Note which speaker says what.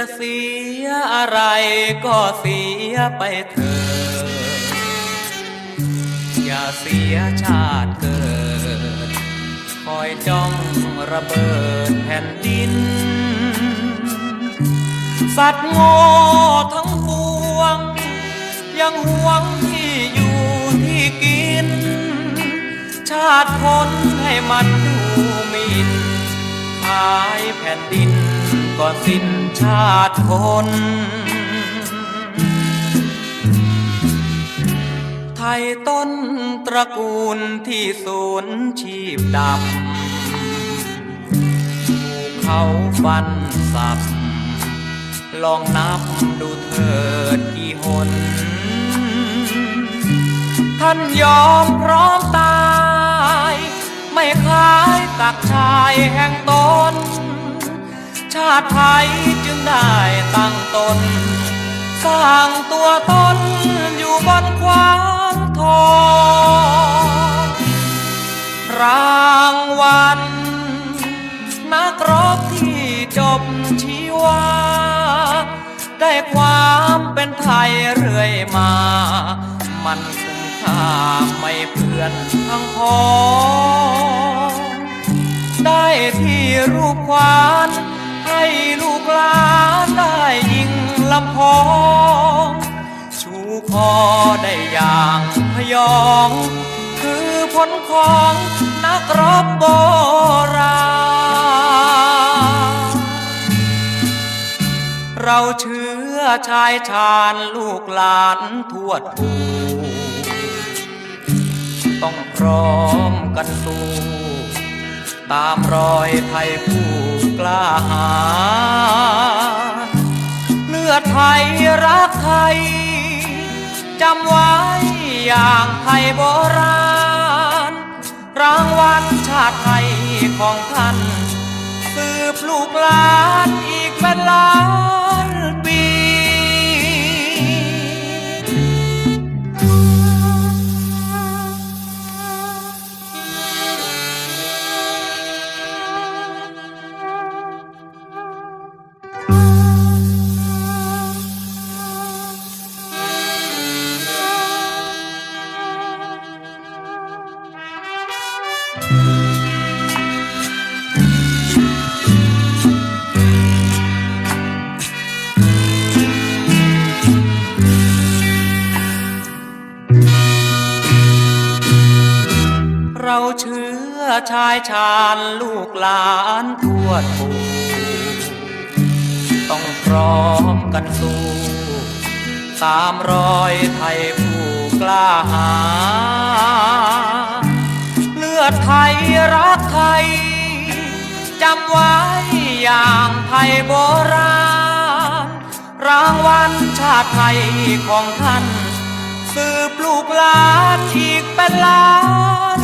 Speaker 1: จะเสียอะไรก็เสียไปเถิดอย่าเสียชาติเกิด คอยจ้องระเบิดแผ่นดิน สัตว์โง่ทั้งปวง ยังหวงที่อยู่ที่กิน ชาติคนให้มันดูหมินขายแผ่นดิน ก็สิ้นชาติคนไทยต้นตระกูลที่สูญชีพดำถูเขาฟันสับ ลองนับดูเถิดกี่หน ท่านยอมพร้อมตาย ไม่คล้ายตักชายแห่งตนาติไทยจึงได้ตั้งตน สร้างตัวตนอยู่บนควางทองรางวัลนักรบที่จบชีวา ได้ความเป็นไทยเรื่อยมา มันคุ้มค่าไม่เพื่อนทั้งพองได้ที่รูปควาน ลูกหลานได้ยิงลำพองชูคอได้อย่างพยอง คือผลของนักรบโบราณเราเชื้อชายชาญลูกหลานทวดปู่ต้องพร้อมกันสู้ตามรอยไทยผู้ ล้าหาเลือดไทยรักไทยจำไว้อย่างไทยโบราณ รางวัลชาติไทยของท่านสืบลูกหลาน เราเชื้อชายชาญลูกหลานทวดปู่ต้องพร้อมกันสู้ตามรอยไทยผู้กล้าหาญ ดไทยรักไทย จำไว้อย่างไทยโบราณ รางวัลชาติไทยของท่าน สืบลูกหลานอีกเป็นล้าน